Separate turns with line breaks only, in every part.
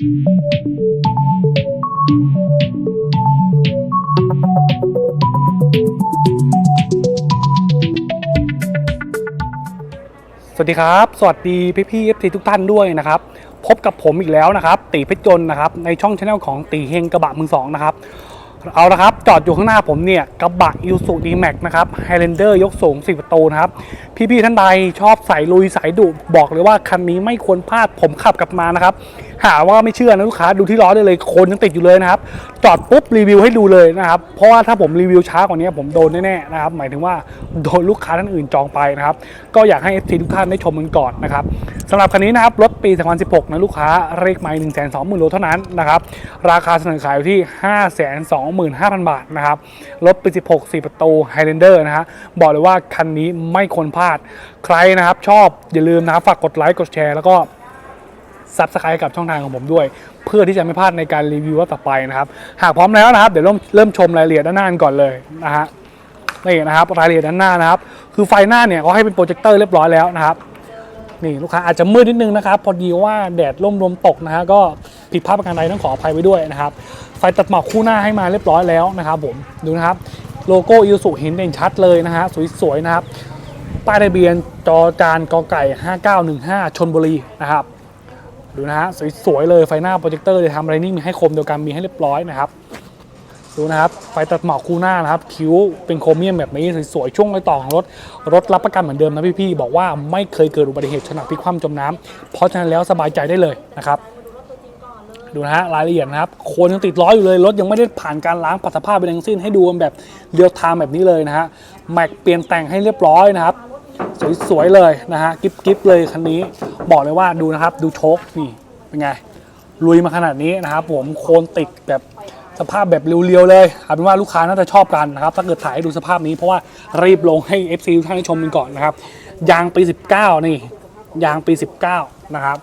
สวัสดีครับ สวัสดีพี่พี่เอฟซีทุกท่านด้วยนะครับ พบกับผมอีกแล้วนะครับ ตีเพชรจนนะครับ ในช่องชาแนลของตีเฮงกระบะมือสองนะครับ เอาละครับ จอดอยู่ข้างหน้าผมเนี่ยกระบะอิวสุดีแม็กนะครับไฮเลนเดอร์ยกสูง4ประตูนะครับ พี่ๆท่านใดชอบสายลุยสายดุบอกเลยว่าคันนี้ไม่ควรพลาดผมขับกลับมานะครับ หาว่าไม่เชื่อนะลูกค้าดูที่ล้อได้เลยโคนยังติดอยู่เลยนะครับ จอดปุ๊บรีวิวให้ดูเลยนะครับเพราะว่าถ้าผมรีวิวช้ากว่านี้ผมโดนแน่ๆนะครับหมายถึงว่าโดนลูกค้าท่านอื่นจองไปนะครับก็อยากให้ FC ทุกท่านได้ชมกันก่อนนะครับสำหรับคันนี้นะครับรถปี 2016 นะลูกค้าเลขไมล์1 2 0 0 0 0โลเท่านั้นนะครับราคาเสนอขายอยู่ที่525,000บาทนะครับรถปี 16 4 ประตู Highlander นะฮะบอกเลยว่าคันนี้ไม่ควรพลาดใครนะครับชอบอย่าลืมนะฝากกดไลค์กดแชร์แล้วก็ ซับสไครต์กับช่องทางของผมด้วย เพื่อที่จะไม่พลาดในการรีวิวว่าต่อไปนะครับ หากพร้อมแล้วนะครับเดี๋ยวเริ่มเริ่มชมรายละเอียดด้านหน้ากันก่อนเลยนะฮะนี่นะครับรายละเอียดด้านหน้านะครับ คือไฟหน้าเนี่ยเขาให้เป็นโปรเจคเตอร์เรียบร้อยแล้วนะครับนี่ลูกค้าอาจจะมืดนิดนึงนะครับ พอดีว่าแดดร่มลมตกนะฮะก็ผิดพลาดประการใดต้องขออภัยไว้ด้วยนะครับ ไฟตัดหมอกคู่หน้าให้มาเรียบร้อยแล้วนะครับ ผมดูนะครับโลโก้อิ s u เห็นเด่นชัดเลยนะฮะสวยๆนะครับป้ายทะเบียนจอจานกอไก่ 5915 ชนบุรีนะครับ ดูนะฮะสวยๆเลยไฟหน้าโปรเจคเตอร์เลยทำอะไรนี่มีให้คมเดียวกันมีให้เรียบร้อยนะครับดูนะครับไฟตัดหมอกคู่หน้านะครับคิ้วเป็นโครเมียมแบบนี้สวยๆช่วงรอยต่อของรถ รถรับประกันเหมือนเดิมนะพี่ๆบอกว่าไม่เคยเกิดอุบัติเหตุขณะพลิกคว่ำจมน้ำเพราะฉะนั้นแล้วสบายใจได้เลยนะครับดูนะฮะรายละเอียดนะครับโคนยังติดล้ออยู่เลย รถยังไม่ได้ผ่านการล้างปัสสภาพไปทั้งสิ้นให้ดูแบบเรียลไทม์แบบนี้เลยนะฮะแม็กเปลี่ยนแต่งให้เรียบร้อยนะครับ สวยๆเลยนะฮะกิ๊บกิ๊บเลยคันนี้ บอกเลยว่าดูนะครับดูโชคนี่เป็นไงลุยมาขนาดนี้นะครับผมโคนติดแบบสภาพแบบเรียวๆเลยเอาเป็นว่าลูกค้าน่าจะชอบกันนะครับ ถ้าเกิดถ่ายให้ดูสภาพนี้เพราะว่ารีบลงให้ FC ทุกท่านได้ชมกันก่อนนะครับ ยางปี 19 นี่ ยางปี 19 นะครับ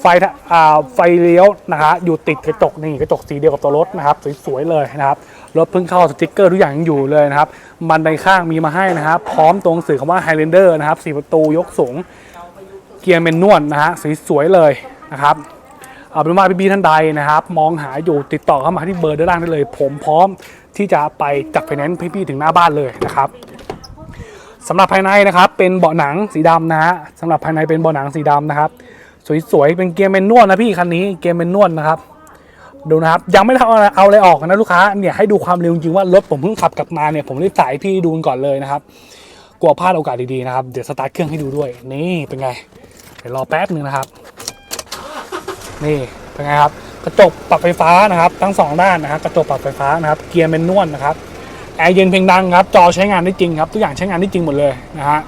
ไฟทะอ่าไฟเลี้ยวนะฮะอยู่ติดกระจกนี่กระจกสีเดียวกับตัวรถนะครับ สวยๆเลยนะครับ รถเพิ่งเข้าสติกเกอร์ทุกอย่างยังอยู่เลยนะครับบันไดข้างมีมาให้นะครับ พร้อมตัวหนังสื่อคำว่า Highlander นะครับ 4 ประตูยกสูง เกียร์เมนนวลนะฮะสวยๆเลยนะครับเอาเป็นว่าพี่ๆท่านใดนะครับ มองหาอยู่ติดต่อเข้ามาที่เบอร์ด้านล่างได้เลย ผมพร้อมที่จะไปจัดไฟแนนซ์พี่ๆถึงหน้าบ้านเลยนะครับสำหรับภายในนะครับเป็นเบาะหนังสีดำนะฮะสำหรับภายในเป็นเบาะหนังสีดำนะครับ สวยๆเป็นเกียร์เมนนวลนะพี่คันนี้เกียร์เมนนวลนะครับดูนะครับยังไม่ได้เอาอะไรเอาอะไรออกนะลูกค้าเนี่ยให้ดูความเร็วจริงว่ารถผมเพิ่งขับกลับมาเนี่ยผมรีบถ่ายพี่ดูก่อนเลยนะครับกลัวพลาดโอกาสดีๆนะครับเดี๋ยวสตาร์ทเครื่องให้ดูด้วยนี่เป็นไง ดี๋ยวรอแป๊บหนึ่งนะครับ นี่เป็นไงครับ กระจกปรับไฟฟ้านะครับ ทั้งสองด้านนะครับ กระจกปรับไฟฟ้านะครับ เกียร์เมนนวลนะครับแอร์เย็นเพลงดังครับจอใช้งานได้จริงครับทุกอย่างใช้งานได้จริงหมดเลยนะฮะ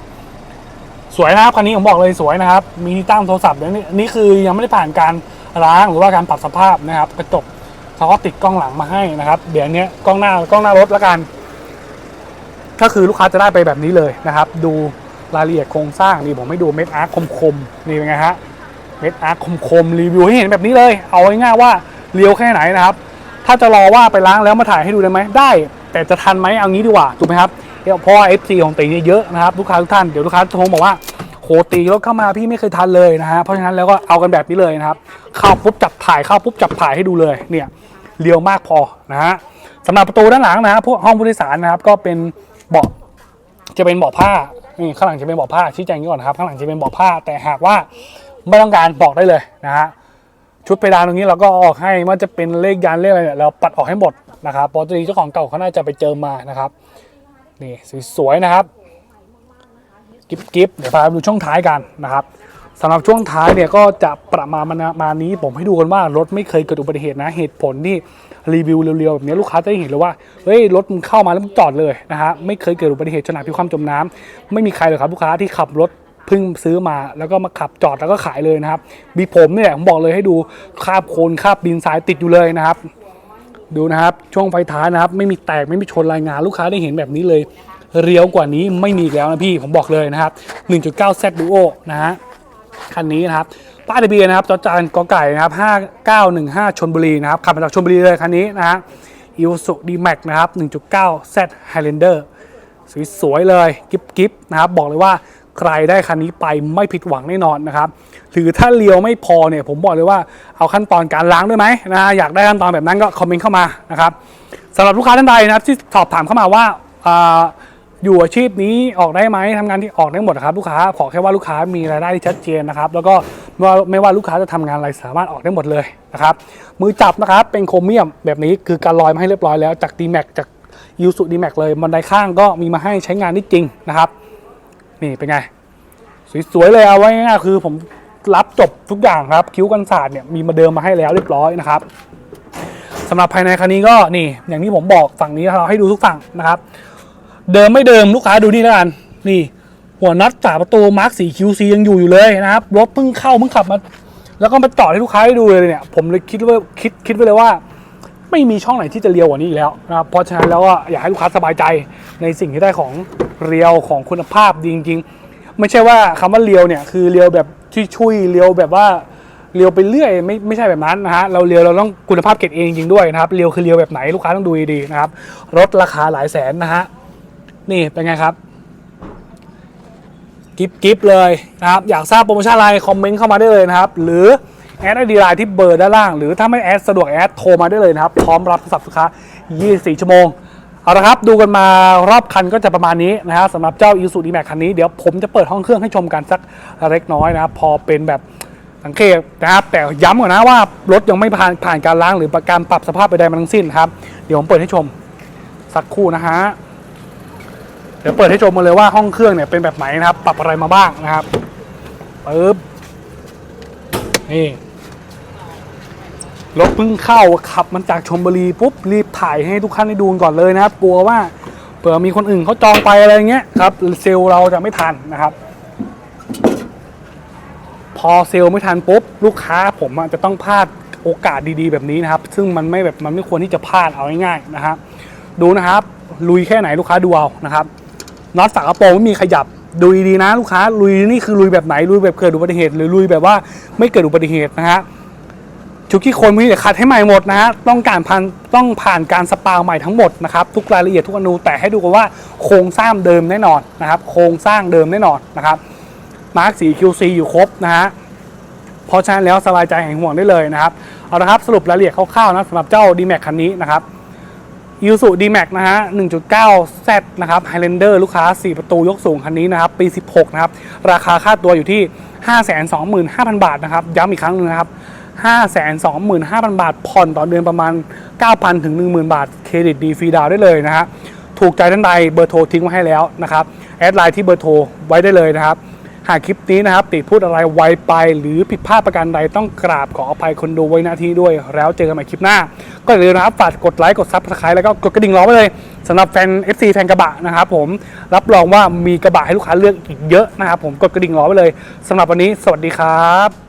สวยนะครับคันนี้ผมบอกเลยสวยนะครับ มีที่ตั้งโทรศัพท์แล้วนี่นี่คือยังไม่ได้ผ่านการล้างหรือว่าการปรับสภาพนะครับ กระจกเขาก็ติดกล้องหลังมาให้นะครับ เดี๋ยวนี้กล้องหน้ากล้องหน้ารถแล้วกัน ก็คือลูกค้าจะได้ไปแบบนี้เลยนะครับ ดู รายละเอียดโครงสร้างนี่ผมให้ดูเม็ดอาร์คคมๆนี่เป็นไงฮะเม็ดอาร์คคมๆรีวิวให้เห็นแบบนี้เลย เอาง่ายๆว่าเลี้ยวแค่ไหนนะครับ ถ้าจะรอว่าไปล้างแล้วมาถ่ายให้ดูได้ไหมได้ แต่จะทันไหมเอางี้ดีกว่าถูกไหมครับเพราะว่า FC ของตีเนี่ยเยอะนะครับลูกค้าทุกท่านเดี๋ยวลูกค้าโทรบอกว่าโหตีรถเข้ามาพี่ไม่เคยทันเลยนะฮะเพราะฉะนั้นแล้วก็เอากันแบบนี้เลยนะครับเข้าปุ๊บจับถ่ายเข้าปุ๊บจับถ่ายให้ดูเลยเนี่ยเรียวมากพอนะฮะสำหรับประตูด้านหลังนะฮะพวกห้องผู้โดยสารนะครับก็เป็นเบาะจะเป็นเบาะผ้า นี่ข้างหลังจะเป็นเบาะผ้าชี้แจงอย่างนี้ก่อนนะครับข้างหลังจะเป็นเบาะผ้า แต่หากว่าไม่ต้องการบอกได้เลยนะฮะชุดเพดานตรงนี้เราก็ออกให้ว่าจะเป็นเลขยานเลขอะไรเนี่ยเราปัดออกให้หมดนะครับเพราะตอนนี้เจ้าของเก่าเขาน่าจะไปเจอมานะครับนี่สวยๆนะครับ กิ๊บกิบเดี๋ยวพาไปดูช่องท้ายกันนะครับ สำหรับช่วงท้ายเนี่ยก็จะประมาณมานี้ผมให้ดูกันว่ารถไม่เคยเกิดอุบัติเหตุนะ เหตุผลที่รีวิวเร็วๆแบบนี้ลูกค้าจะได้เห็นเลยว่าเฮ้ยรถมึงเข้ามาแล้วมึงจอดเลยนะฮะไม่เคยเกิดอุบัติเหตุขณะพิความจมน้ำไม่มีใครเลยครับลูกค้าที่ขับรถเพิ่งซื้อมาแล้วก็มาขับจอดแล้วก็ขายเลยนะครับมีผมเนี่ยผมบอกเลยให้ดูคาบโคลนคาบดินทรายติดอยู่เลยนะครับดูนะครับช่วงไฟท้ายนะครับ ไม่มีแตกไม่มีชนรายงานลูกค้าได้เห็นแบบนี้เลย เรียวกว่านี้ไม่มีแล้วนะพี่ผมบอกเลยนะครับ 1.9 Z Duo นะฮะ คันนี้นะครับป้ายทะเบียนนะครับจอจานกอไก่นะครับ5915ชนบุรีนะครับขับมาจากชนบุรีเลยคันนี้นะฮะ i s u d m a x นะครับ1.9 Z Highlander สวยๆเลยกิฟกิฟนะครับบอกเลยว่าใครได้คันนี้ไปไม่ผิดหวังแน่นอนนะครับหรือถ้าเลียวไม่พอเนี่ยผมบอกเลยว่าเอาขั้นตอนการล้างด้วยไหมนะอยากได้ขั้นตอนแบบนั้นก็คอมเมนต์เข้ามานะครับสำหรับลูกค้าท่านใดนะครับที่สอบถามเข้ามาว่า อยู่อาชีพนี้ออกได้ไหมทำงานที่ออกได้หมดนะครับลูกค้าขอแค่ว่าลูกค้ามีรายได้ที่ชัดเจนนะครับ แล้วก็ไม่ว่าไม่ว่าลูกค้าจะทำงานอะไรสามารถออกได้หมดเลยนะครับ มือจับนะครับเป็นโครเมียมแบบนี้คือการลอยมาให้เรียบร้อยแล้วจาก d m a x จากยูสุ d m a x เลยบันไดข้างก็มีมาให้ใช้งานได้จริงนะครับ นี่เป็นไง สวยๆเลยเอาไว้ง่ายๆคือผมรับจบทุกอย่างครับ คิ้วกันศาสตร์เนี่ยมีมาเดิมมาให้แล้วเรียบร้อยนะครับสำหรับภายในคันนี้ก็นี่ อย่างที่ผมบอกฝั่งนี้เราให้ดูทุกฝั่งนะครับ เดิมไม่เดิมลูกค้าดูนี่แล้วกันนี่ หัวน็อตฝาประตูมาร์คสี QC ยังอยู่อยู่เลยนะครับรถเพิ่งเข้าเพิ่งขับมาแล้วก็มาจอให้ลูกค้าได้ดูเลยเนี่ย ผมเลยคิดว่าคิดคิดไว้เลยว่า ไม่มีช่องไหนที่จะเรียวกว่านี้อีกแล้วนะครับเพราะฉะนั้นแล้วก็อยากให้ลูกค้าสบายใจในสิ่งที่ได้ของเรียวของคุณภาพดีจริงๆ ไม่ใช่ว่าคำว่าเรียวเนี่ยคือเรียวแบบที่ชุยเรียวแบบว่าเรียวไปเรื่อยไม่ไม่ใช่แบบนั้นนะฮะเราเรียวเราต้องคุณภาพเกรดเองจริงด้วยนะครับเรียวคือเรียวแบบไหนลูกค้าต้องดูดีนะครับรถราคาหลายแสนนะฮะ นี่เป็นไงครับกิฟกิฟเลยนะครับ อยากทราบโปรโมชั่นอะไรคอมเมนต์เข้ามาได้เลยนะครับ หรือแอดไอดีไลน์ที่เบอร์ด้านล่าง หรือถ้าไม่แอดสะดวกแอดโทรมาได้เลยนะครับ พร้อมรับโทรศัพท์ลูกค้า 24 ชั่วโมง เอาละครับ ดูกันมารอบคันก็จะประมาณนี้นะฮะสำหรับเจ้า i s u d m a x คันนี้ เดี๋ยวผมจะเปิดห้องเครื่องให้ชมกันสักเล็กน้อยนะครับ พอเป็นแบบสังเกตนะครับ แต่ย้ำก่อนนะว่ารถยังไม่ผ่านผ่านการล้างหรือการปรับสภาพใดๆมาทั้งสิ้นครับ เดี๋ยวผมเปิดให้ชมสักครู่นะฮะ ดี๋ยวเปิดให้ชมมาเลยว่าห้องเครื่องเนี่ยเป็นแบบไหนนะครับ ปรับอะไรมาบ้างนะครับปึ๊บนี่รถเพิ่งเข้าขับมันจากชมบุรีปุ๊บรีบถ่ายให้ทุกท่านได้ดูก่อนเลยนะครับ กลัวว่าเผื่อมีคนอื่นเขาจองไปอะไรเงี้ยครับเซลล์เราจะไม่ทันนะครับ พอเซลไม่ทันปุ๊บลูกค้าผมจะต้องพลาดโอกาสดีๆ แบบนี้นะครับ ซึ่งมันไม่แบบมันไม่ควรที่จะพลาดเอาง่ายๆนะครับ ดูนะครับ ลุยแค่ไหนลูกค้าดูเอานะครับ น็อตฝากระโปรงไม่มีขยับดูดีนะลูกค้าลุยนี่คือลุยแบบไหนลุยแบบเกิดอุบัติเหตุ หรือลุยแบบว่าไม่เกิดอุบัติเหตุนะฮะชุกขี้โคนมีแต่คัดให้ใหม่หมดนะฮะต้องการผ่านต้องผ่านการสปาใหม่ทั้งหมดนะครับทุกรายละเอียดทุกอนูแต่ให้ดูกันว่าโครงสร้างเดิมแน่นอนนะครับ โครงสร้างเดิมแน่นอนนะครับมาร์กสี QC อยู่ครบนะฮะเพราะฉะนั้นแล้วสบายใจแหายห่วงได้เลยนะครับเอาละครับสรุปรายละเอียดคร่าวๆนะสำหรับเจ้า d m a x คันนี้นะครับ i s u d m a x นะฮะ 1.9 Z นะครับ Highlander ลูกค้า 4 ประตูยกสูงคันนี้นะครับ ปี 16 นะครับ ราคาค่าตัวอยู่ที่ 525,000 บาทนะครับ ย้ำอีกครั้งหนึงนะครับ 525,000 บาท ผ่อนต่อเดือนประมาณ 9,000 ถึง 10,000 บาท เครดิตดีฟรีดาวได้เลยนะฮะ ถูกใจท่านใดเบอร์โทรทิ้งไว้ให้แล้วนะครับ แอดไลน์ที่เบอร์โทรไว้ได้เลยนะครับ หากคลิปนี้นะครับ ติพูดอะไรไวไป หรือผิดพลาดประการใดต้องกราบขออภัยคนดูไว้หน้าที่ด้วย แล้วเจอกันใหม่คลิปหน้า ก็อย่าลืมนะครับฝากกดไลค์กดซับสไครต์แล้วก็กดกระดิ่งร้องไว้เลยสำหรับแฟน FC แฟนกระบะนะครับผมรับรองว่ามีกระบะให้ลูกค้าเลือกอีกเยอะนะครับผมกดกระดิ่งร้องไว้เลยสำหรับวันนี้ สวัสดีครับ